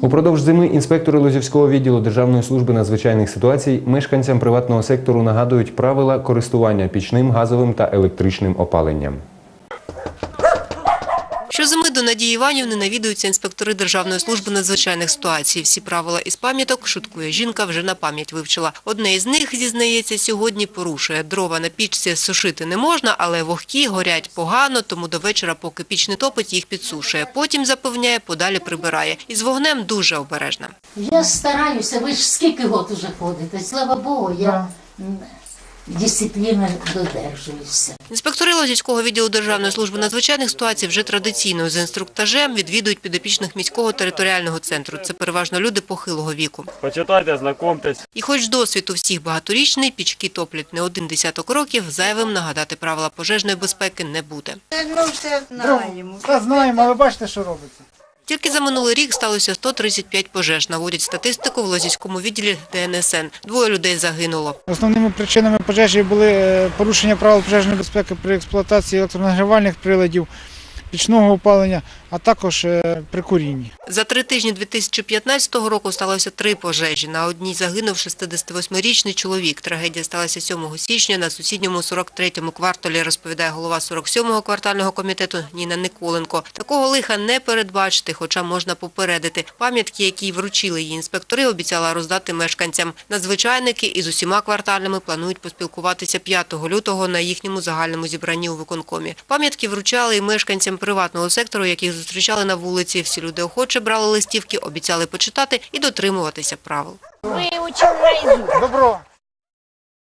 Упродовж зими інспектори Лозівського відділу Державної служби надзвичайних ситуацій мешканцям приватного сектору нагадують правила користування пічним, газовим та електричним опаленням. Щозими до Надії Іванівни навідуються інспектори Державної служби надзвичайних ситуацій. Всі правила із пам'яток, шуткує жінка, вже на пам'ять вивчила. Одне із них, зізнається, сьогодні порушує. Дрова на пічці сушити не можна, але вогкі горять погано, тому до вечора, поки піч не топить, їх підсушує. Потім, запевняє, подалі прибирає. Із вогнем дуже обережна. Я стараюся, ви ж скільки год уже ходите, слава Богу, я дисципліни додержуюся. Інспектори Лозівського відділу Державної служби надзвичайних ситуацій вже традиційно з інструктажем відвідують підопічних міського територіального центру. Це переважно люди похилого віку. Почитайте, знакомтесь. І хоч досвід у всіх багаторічний, пічки топлять не один десяток років, зайвим нагадати правила пожежної безпеки не буде. Ну, все знаємо. Та знаємо, але бачите, що робиться. Тільки за минулий рік сталося 135 пожеж, наводять статистику в Лозівському відділі ДНСН. Двоє людей загинуло. Основними причинами пожежі були е, порушення правил пожежної безпеки при експлуатації електронагрівальних приладів, пічного опалення, а також е, при курінні. За три тижні 2015 року сталося три пожежі. На одній загинув 68-річний чоловік. Трагедія сталася 7 січня на сусідньому 43-му кварталі, розповідає голова 47-го квартального комітету Ніна Николенко. Такого лиха не передбачити, хоча можна попередити. Пам'ятки, які вручили її інспектори, обіцяла роздати мешканцям. Надзвичайники із усіма квартальними планують поспілкуватися 5 лютого на їхньому загальному зібранні у виконкомі. Пам'ятки вручали і мешканцям приватного сектору, яких зустрічали на вулиці. Всі люди охоче брали листівки, обіцяли почитати і дотримуватися правил. Вивчив наизусть. Добро.